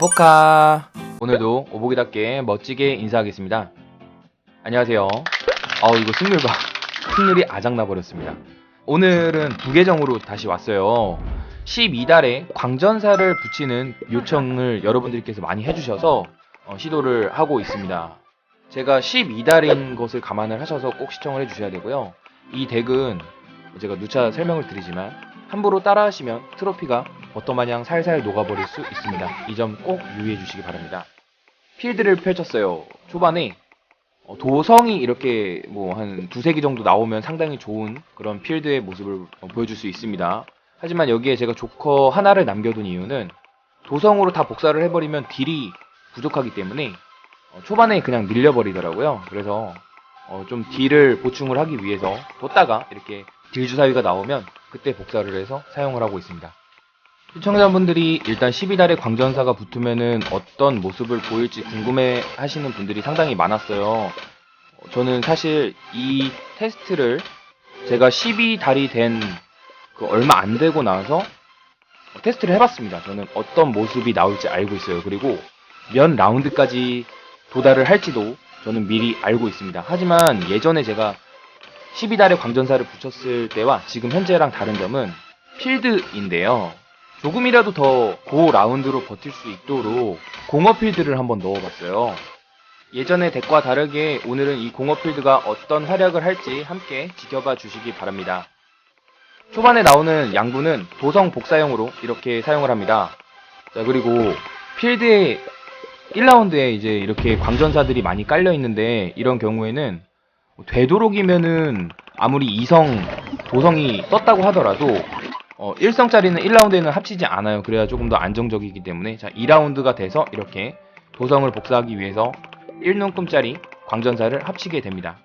포카 오늘도 오보기답게 멋지게 인사하겠습니다. 안녕하세요. 아우 이거 승률 봐. 승률이 아작나 버렸습니다. 오늘은 부계정으로 다시 왔어요. 12달에 광전사를 붙이는 요청을 여러분들께서 많이 해주셔서 어, 시도를 하고 있습니다. 제가 12달인 것을 감안을 하셔서 꼭 시청을 해주셔야 되고요. 이 덱은 제가 누차 설명을 드리지만 함부로 따라 하시면 트로피가 버터마냥 살살 녹아버릴 수 있습니다. 이 점 꼭 유의해 주시기 바랍니다. 필드를 펼쳤어요. 초반에 어, 도성이 이렇게 뭐 한 두세 개 정도 나오면 상당히 좋은 그런 필드의 모습을 어, 보여줄 수 있습니다. 하지만 여기에 제가 조커 하나를 남겨둔 이유는 도성으로 다 복사를 해버리면 딜이 부족하기 때문에 어, 초반에 그냥 밀려버리더라고요. 그래서 어, 좀 딜을 보충을 하기 위해서 뒀다가 이렇게 딜 주사위가 나오면 그때 복사를 해서 사용을 하고 있습니다. 시청자분들이 일단 12달에 광전사가 붙으면은 어떤 모습을 보일지 궁금해 하시는 분들이 상당히 많았어요. 어, 저는 사실 이 테스트를 제가 12달이 된 그 얼마 안 되고 나서 테스트를 해봤습니다. 저는 어떤 모습이 나올지 알고 있어요. 그리고 몇 라운드까지 도달을 할지도 저는 미리 알고 있습니다. 하지만 예전에 제가 12달에 광전사를 붙였을 때와 지금 현재랑 다른 점은 필드인데요. 조금이라도 더 고 라운드로 버틸 수 있도록 공업 필드를 한번 넣어봤어요. 예전의 덱과 다르게 오늘은 이 공업 필드가 어떤 활약을 할지 함께 지켜봐 주시기 바랍니다. 초반에 나오는 양분은 도성 복사용으로 이렇게 사용을 합니다. 자, 그리고 필드에 1라운드에 이제 이렇게 광전사들이 많이 깔려 있는데 이런 경우에는 되도록이면은 아무리 이성 도성이 떴다고 하더라도 어, 1성짜리는 1라운드에는 합치지 않아요. 그래야 조금 더 안정적이기 때문에 자 2라운드가 돼서 이렇게 도성을 복사하기 위해서 1눈금짜리 광전사를 합치게 됩니다.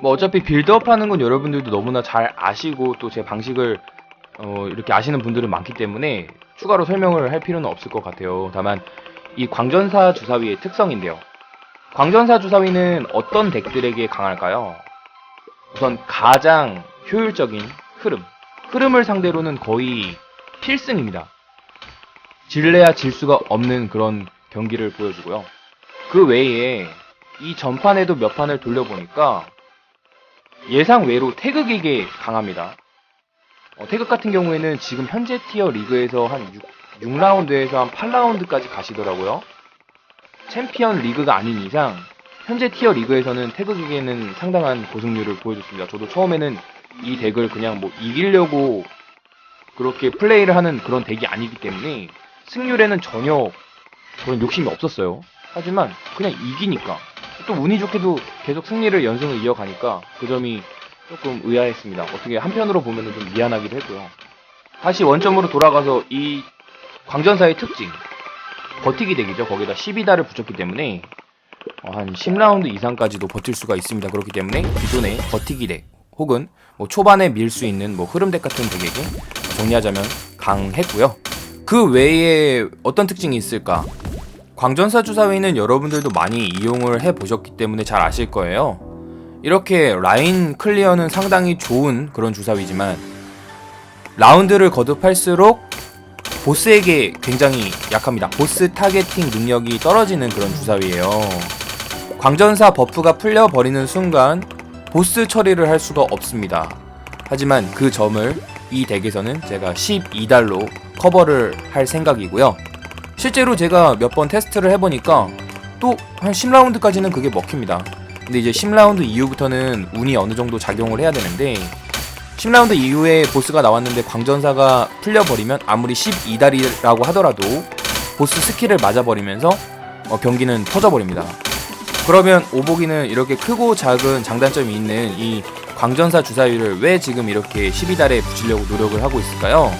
뭐 어차피 빌드업 하는 건 여러분들도 너무나 잘 아시고 또 제 방식을 어, 이렇게 아시는 분들은 많기 때문에 추가로 설명을 할 필요는 없을 것 같아요. 다만 이 광전사 주사위의 특성인데요. 광전사 주사위는 어떤 덱들에게 강할까요? 우선 가장 효율적인 흐름. 흐름을 상대로는 거의 필승입니다. 질래야 질 수가 없는 그런 경기를 보여주고요. 그 외에 이 전판에도 몇 판을 돌려보니까 예상 외로 태극에게 강합니다. 어, 태극 같은 경우에는 지금 현재 티어 리그에서 한 6, 6라운드에서 한 8라운드까지 가시더라고요. 챔피언 리그가 아닌 이상 현재 티어 리그에서는 태극에게는 상당한 고승률을 보여줬습니다. 저도 처음에는 이 덱을 그냥 뭐 이기려고 그렇게 플레이를 하는 그런 덱이 아니기 때문에 승률에는 전혀 그런 욕심이 없었어요. 하지만 그냥 이기니까 또 운이 좋게도 계속 승리를 연승을 이어가니까 그 점이 조금 의아했습니다. 어떻게 한편으로 보면 좀 미안하기도 했고요. 다시 원점으로 돌아가서 이 광전사의 특징 버티기 덱이죠. 거기다 12달을 붙였기 때문에 어, 한 10라운드 이상까지도 버틸 수가 있습니다. 그렇기 때문에 기존의 버티기 덱 혹은 뭐 초반에 밀 수 있는 뭐 흐름 덱 같은 덱에게 정리하자면 강했고요. 그 외에 어떤 특징이 있을까? 광전사 주사위는 여러분들도 많이 이용을 해 보셨기 때문에 잘 아실 거예요. 이렇게 라인 클리어는 상당히 좋은 그런 주사위지만 라운드를 거듭할수록 보스에게 굉장히 약합니다. 보스 타겟팅 능력이 떨어지는 그런 주사위예요. 광전사 버프가 풀려버리는 순간 보스 처리를 할 수가 없습니다. 하지만 그 점을 이 덱에서는 제가 12달로 커버를 할 생각이고요. 실제로 제가 몇 번 테스트를 해보니까 또 한 10라운드까지는 그게 먹힙니다. 근데 이제 10라운드 이후부터는 운이 어느 정도 작용을 해야 되는데 10라운드 이후에 보스가 나왔는데 광전사가 풀려버리면 아무리 12달이라고 하더라도 보스 스킬을 맞아버리면서 어, 경기는 터져버립니다. 그러면 오보기는 이렇게 크고 작은 장단점이 있는 이 광전사 주사위를 왜 지금 이렇게 12달에 붙이려고 노력을 하고 있을까요?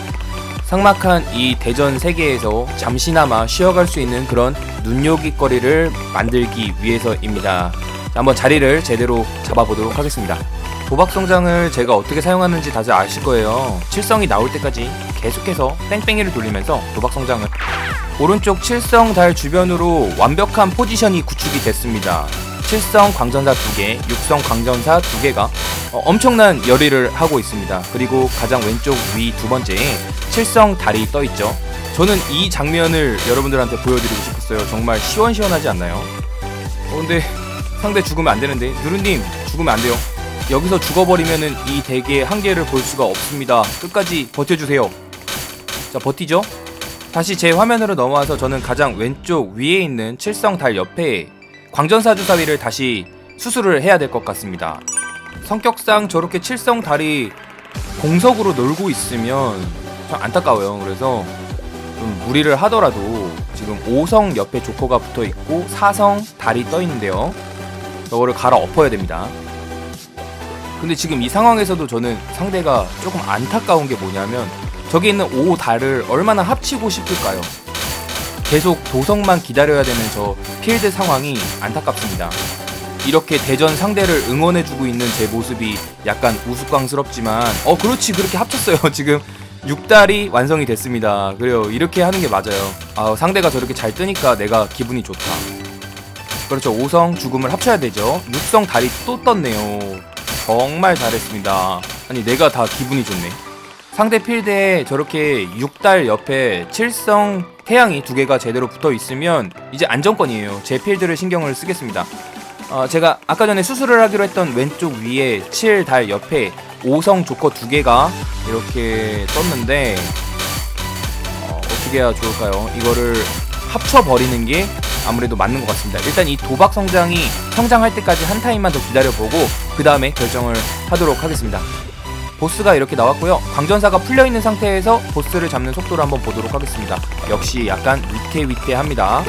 삭막한 이 대전 세계에서 잠시나마 쉬어갈 수 있는 그런 눈요깃거리를 만들기 위해서입니다. 자, 한번 자리를 제대로 잡아보도록 하겠습니다. 도박성장을 제가 어떻게 사용하는지 다들 아실 거예요. 칠성이 나올 때까지 계속해서 뺑뺑이를 돌리면서 도박성장을 오른쪽 칠성 달 주변으로 완벽한 포지션이 구축이 됐습니다. 7성 광전사 2개, 6성 광전사 2개가 어, 엄청난 열의를 하고 있습니다. 그리고 가장 왼쪽 위 두 번째에 7성 달이 떠 있죠. 저는 이 장면을 여러분들한테 보여드리고 싶었어요. 정말 시원시원하지 않나요? 어, 근데 상대 죽으면 안 되는데 누른님 죽으면 안 돼요. 여기서 죽어버리면은 이 대게 한 개를 볼 수가 없습니다. 끝까지 버텨주세요. 자 버티죠? 다시 제 화면으로 넘어와서 저는 가장 왼쪽 위에 있는 칠성 달 옆에 광전사 주사위를 다시 수술을 해야 될 것 같습니다. 성격상 저렇게 칠성 달이 공석으로 놀고 있으면 참 안타까워요. 그래서 좀 무리를 하더라도 지금 5성 옆에 조커가 붙어 있고 4성 달이 떠 있는데요. 저거를 갈아 엎어야 됩니다. 근데 지금 이 상황에서도 저는 상대가 조금 안타까운 게 뭐냐면 저기 있는 5 달을 얼마나 합치고 싶을까요? 계속 도성만 기다려야 되는 저 필드 상황이 안타깝습니다. 이렇게 대전 상대를 응원해주고 있는 제 모습이 약간 우스꽝스럽지만 어 그렇지. 그렇게 합쳤어요. 지금 6달이 완성이 됐습니다. 그래요. 이렇게 하는 게 맞아요. 아 상대가 저렇게 잘 뜨니까 내가 기분이 좋다. 그렇죠. 5성 죽음을 합쳐야 되죠. 6성 달이 또 떴네요. 정말 잘했습니다. 아니 내가 다 기분이 좋네 상대 필드에 저렇게 6달 옆에 7성 태양이 두 개가 제대로 붙어 있으면 이제 안정권이에요 제 필드를 신경을 쓰겠습니다 어, 제가 아까 전에 수술을 하기로 했던 왼쪽 위에 7달 옆에 5성 조커 두 개가 이렇게 떴는데 어, 어떻게 해야 좋을까요? 이거를 합쳐버리는 게 아무래도 맞는 것 같습니다. 일단 이 도박 성장이 성장할 때까지 한 타임만 더 기다려보고 그 다음에 결정을 하도록 하겠습니다. 보스가 이렇게 나왔고요. 광전사가 풀려있는 상태에서 보스를 잡는 속도를 한번 보도록 하겠습니다. 역시 약간 위태위태합니다.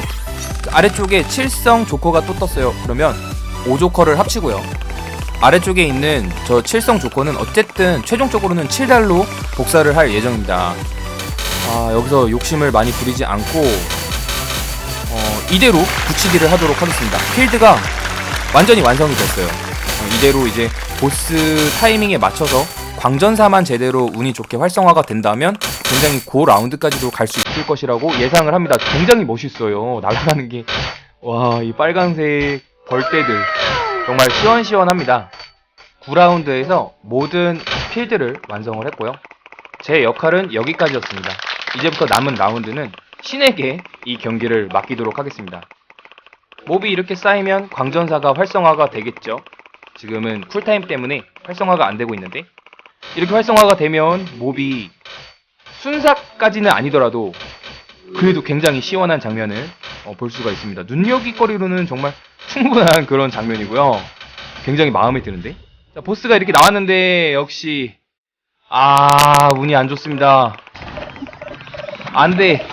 아래쪽에 7성 조커가 또 떴어요. 그러면 5조커를 합치고요. 아래쪽에 있는 저 7성 조커는 어쨌든 최종적으로는 7달로 복사를 할 예정입니다. 아, 여기서 욕심을 많이 부리지 않고 어, 이대로 붙이기를 하도록 하겠습니다. 필드가 완전히 완성이 됐어요. 어, 이대로 이제 보스 타이밍에 맞춰서 광전사만 제대로 운이 좋게 활성화가 된다면 굉장히 고 라운드까지도 갈 수 있을 것이라고 예상을 합니다. 굉장히 멋있어요. 날아가는 게. 와, 이 빨간색 벌떼들. 정말 시원시원합니다. 9라운드에서 모든 필드를 완성을 했고요. 제 역할은 여기까지였습니다. 이제부터 남은 라운드는 신에게 이 경기를 맡기도록 하겠습니다. 몹이 이렇게 쌓이면 광전사가 활성화가 되겠죠. 지금은 쿨타임 때문에 활성화가 안 되고 있는데 이렇게 활성화가 되면 몹이 순삭까지는 아니더라도 그래도 굉장히 시원한 장면을 어, 볼 수가 있습니다. 눈여기거리로는 정말 충분한 그런 장면이고요. 굉장히 마음에 드는데. 자, 보스가 이렇게 나왔는데 역시 아 운이 안 좋습니다. 안 돼.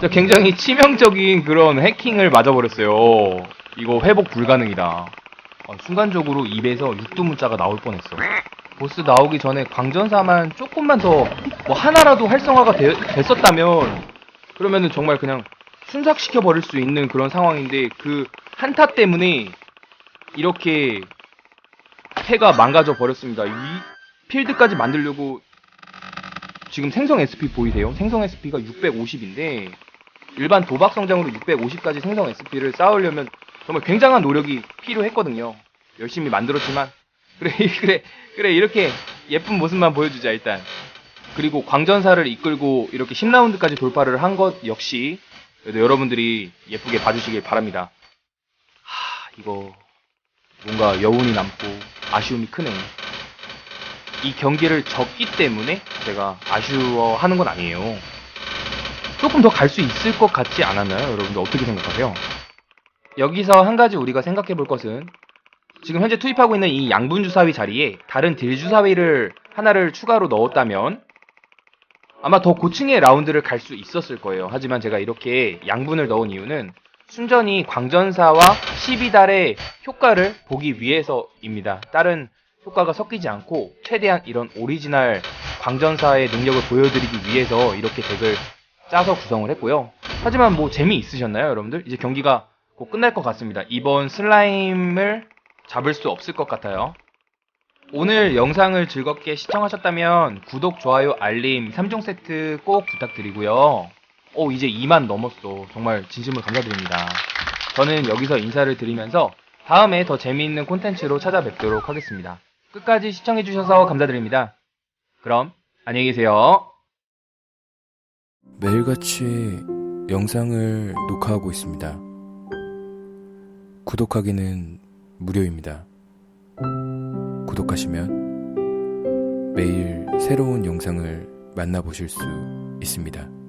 자, 굉장히 치명적인 그런 해킹을 맞아버렸어요. 이거 회복 불가능이다. 어, 순간적으로 입에서 육두문자가 나올 뻔했어. 보스 나오기 전에 광전사만 조금만 더 뭐 하나라도 활성화가 되- 됐었다면 그러면은 정말 그냥 순삭시켜 버릴 수 있는 그런 상황인데 그 한타 때문에 이렇게 패가 망가져 버렸습니다. 이 필드까지 만들려고 지금 생성 SP 보이세요? 생성 SP가 650인데 일반 도박 성장으로 650까지 생성 SP를 쌓으려면 정말 굉장한 노력이 필요했거든요. 열심히 만들었지만 그래 그래 그래 이렇게 예쁜 모습만 보여주자 일단 그리고 광전사를 이끌고 이렇게 10라운드까지 돌파를 한 것 역시 여러분들이 예쁘게 봐주시길 바랍니다. 하 이거 뭔가 여운이 남고 아쉬움이 크네. 이 경기를 졌기 때문에 제가 아쉬워하는 건 아니에요. 조금 더 갈 수 있을 것 같지 않았나요? 여러분들 어떻게 생각하세요? 여기서 한 가지 우리가 생각해 볼 것은 지금 현재 투입하고 있는 이 양분 주사위 자리에 다른 딜 주사위를 하나를 추가로 넣었다면 아마 더 고층의 라운드를 갈 수 있었을 거예요. 하지만 제가 이렇게 양분을 넣은 이유는 순전히 광전사와 12달의 효과를 보기 위해서입니다. 다른 효과가 섞이지 않고 최대한 이런 오리지널 광전사의 능력을 보여드리기 위해서 이렇게 덱을 짜서 구성을 했고요. 하지만 뭐 재미 있으셨나요, 여러분들? 이제 경기가 곧 끝날 것 같습니다. 이번 슬라임을 잡을 수 없을 것 같아요. 오늘 영상을 즐겁게 시청하셨다면 구독, 좋아요, 알림 3종 세트 꼭 부탁드리고요. 오, 이제 2만 넘었어. 정말 진심으로 감사드립니다. 저는 여기서 인사를 드리면서 다음에 더 재미있는 콘텐츠로 찾아뵙도록 하겠습니다. 끝까지 시청해주셔서 감사드립니다. 그럼 안녕히 계세요. 매일같이 영상을 녹화하고 있습니다. 구독하기는 무료입니다. 구독하시면 매일 새로운 영상을 만나보실 수 있습니다.